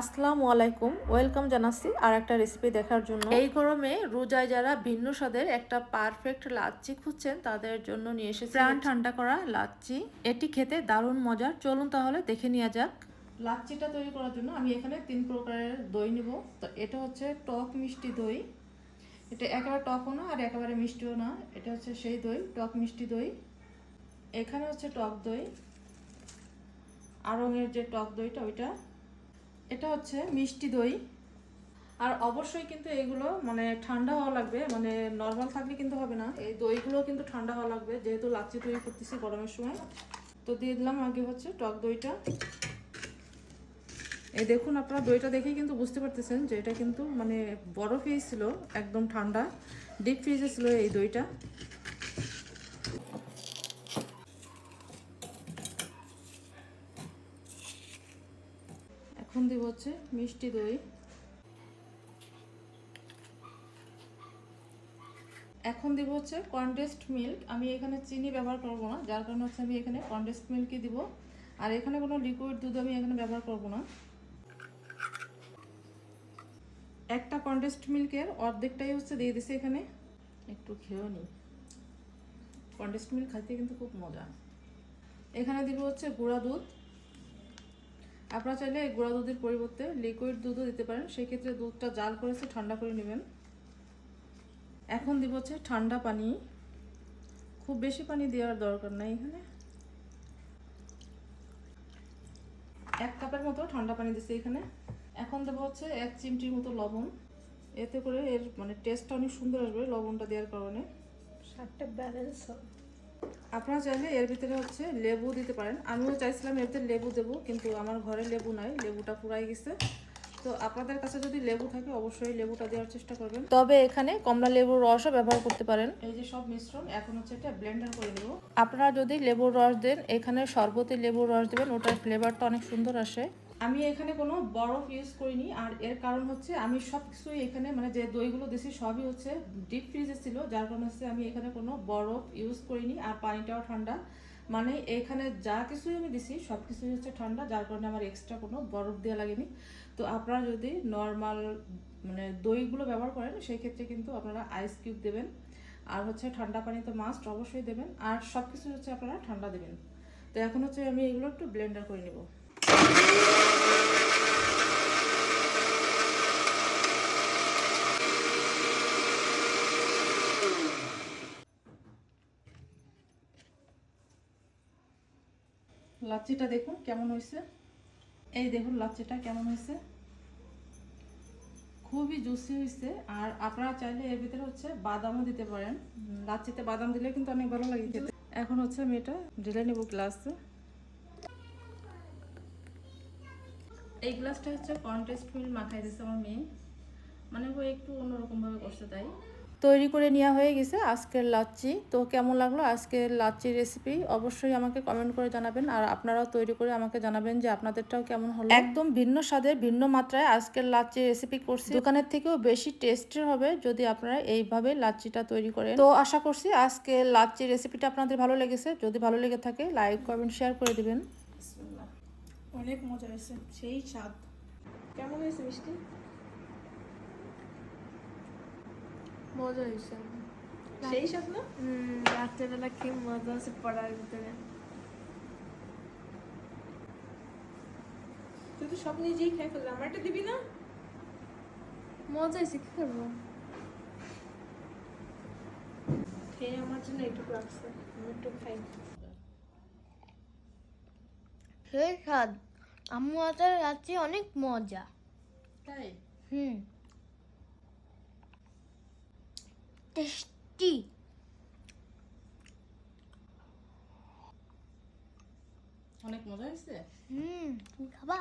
আসসালামু আলাইকুম ওয়েলকাম জানাচ্ছি আর একটা রেসিপি দেখার জন্য। এই গরমে রোজায় যারা ভিন্ন স্বাদের একটা পারফেক্ট লাচ্ছি খুঁজছেন তাদের জন্য নিয়ে এসেছি প্রাণ ঠান্ডা করা লাচ্ছি। এটি খেতে দারুণ মজার। চলুন তাহলে দেখে নেওয়া যাক। লাচ্ছিটা তৈরি করার জন্য আমি এখানে তিন প্রকারের দই নিব। তো এটা হচ্ছে টক মিষ্টি দই। এটা একেবারে টকও না আর একেবারে মিষ্টিও না। এটা হচ্ছে সেই দই টক মিষ্টি দই। এখানে হচ্ছে টক দই। আড়ঙের যে টক দইটা ওইটা এটা হচ্ছে মিষ্টি দই। আর অবশ্যই কিন্তু এগুলো মানে ঠান্ডা হওয়া লাগবে মানে নর্মাল থাকলে কিন্তু হবে না। এই দইগুলো কিন্তু ঠান্ডা হওয়া লাগবে, যেহেতু লাচ্ছি তৈরি করতেছি গরমের সময়। তো দিয়ে দিলাম আগে হচ্ছে টক দইটা। এই দেখুন আপনারা দইটা দেখেই কিন্তু বুঝতে পারতেছেন যে এটা কিন্তু মানে বরফেই ছিল, একদম ঠান্ডা। ডিপ ফ্রিজে ছিল এই দইটা। এখন দিব হচ্ছে মিষ্টি দই। এখন দিব হচ্ছে কনডেন্সড মিল্ক আমি এখানে চিনি ব্যবহার করব না, যার কারণে হচ্ছে আমি এখানে কনডেন্সড মিল্কই দিব। আর এখানে কোনো লিকুইড দুধ আমি এখানে ব্যবহার করব না। একটা কনডেন্সড মিল্কের অর্ধেকটাই হচ্ছে দিয়ে দিছি এখানে। একটু খেয়েও নিই কনডেন্সড মিল্ক খাইতে কিন্তু খুব মজা। এখানে দিব হচ্ছে গুঁড়া দুধ। আপনারা চাইলে এই গুঁড়া দুধের পরিবর্তে লিকুইড দুধও দিতে পারেন। সেক্ষেত্রে দুধটা জাল করেছে ঠান্ডা করে নেবেন। এখন দিব হচ্ছে ঠান্ডা পানি। খুব বেশি পানি দেওয়ার দরকার নাই এখানে। এক কাপের মতো ঠান্ডা পানি দিচ্ছি এখানে। এখন দেবো হচ্ছে এক চিমটির মতো লবণ। এতে করে এর মানে টেস্টটা অনেক সুন্দর আসবে লবণটা দেওয়ার কারণে। স্বাদটা ব্যালেন্স হবে। আপনারা চাইলে এর ভিতরে হচ্ছে লেবু দিতে পারেন। আমিও চাইছিলাম এর ভিতরে লেবু দেবো কিন্তু আমার ঘরে লেবু নাই লেবুটা পুরাই গেছে। তো আপনাদের কাছে যদি লেবু থাকে অবশ্যই লেবুটা দেওয়ার চেষ্টা করবেন। তবে এখানে কমলা লেবুর রসও ব্যবহার করতে পারেন। এই যে সব মিশ্রণ এখন হচ্ছে এটা ব্লেন্ডার করে দেবো আপনারা যদি লেবুর রস দেন এখানে শরবতে লেবুর রস দেবেন ওটার ফ্লেভারটা অনেক সুন্দর আসে। আমি এখানে কোনো বরফ ইউজ করিনি, আর এর কারণ হচ্ছে আমি সব কিছুই এখানে মানে যে দইগুলো দিছি সবই হচ্ছে ডিপ ফ্রিজে ছিল, যার কারণে হচ্ছে আমি এখানে কোনো বরফ ইউজ করিনি, আর পানিটাও ঠান্ডা। মানে এখানে যা কিছুই আমি দিছি সব কিছুই হচ্ছে ঠান্ডা, যার কারণে আমার এক্সট্রা কোনো বরফ দেওয়া লাগেনি। তো আপনারা যদি নর্মাল মানে দইগুলো ব্যবহার করেন সেই ক্ষেত্রে কিন্তু আপনারা আইস কিউব দেবেন, আর হচ্ছে ঠান্ডা পানি তো মাস্ট অবশ্যই দেবেন, আর সব কিছু হচ্ছে আপনারা ঠান্ডা দেবেন। তো এখন হচ্ছে আমি এগুলো একটু ব্লেন্ডার করে নেব। লাচ্ছিটা দেখুন কেমন হয়েছে। এই দেখুন লাচ্ছিটা কেমন হয়েছে। খুবই জুসি হয়েছে। আর আপনারা চাইলে এর ভিতরে হচ্ছে বাদামও দিতে পারেন। উম, লাচ্ছিতে বাদাম দিলে কিন্তু অনেক ভালো লাগে এখন হচ্ছে আমি এটা ঢেলে নেব গ্লাসে। এই গ্লাসটা হচ্ছে কন্টেস্ট মিল মাখাই দিচ্ছে আমার মেয়ে। মানে ও একটু অন্যরকমভাবে করছে তাই। তৈরি করে নেওয়া হয়ে গেছে আজকের লাচ্চি তো কেমন লাগল আজকের লাচ্ছি রেসিপি অবশ্যই আমাকে কমেন্ট করে জানাবেন। আর আপনারাও তৈরি করে আমাকে জানাবেন যে আপনাদেরটাও কেমন হলো। একদম ভিন্ন স্বাদের ভিন্ন মাত্রায় আজকের লাচ্ছি রেসিপি করছি। দোকানের থেকেও বেশি টেস্টের হবে যদি আপনারা এইভাবে লাচ্চিটা তৈরি করেন। তো আশা করছি আজকে লাচ্ছি রেসিপিটা আপনাদের ভালো লেগেছে। যদি ভালো লেগে থাকে লাইক কমেন্ট শেয়ার করে দিবেন। অনেক মজা হয়েছে সেই স্বাদ। কেমন হয়েছে মিষ্টি? মজা হয়েছে। সেই স্বাদ না? রাত্রেবেলা কি মজা আছে পড়ার ভিতরে। তুই তো সব নিজেই খেয়ে ফেললি আমারটা দিবি না? মজা হয়েছে কি করব? খেয়ে আমার জন্য একটু রাখছে আমি একটু খাই। সেই স্বাদ আম্মু হাতের রাত্রি অনেক মজা। তাই? হুম। টেস্টি। অনেক মজা হয়েছে? হুম তুমি খাবা।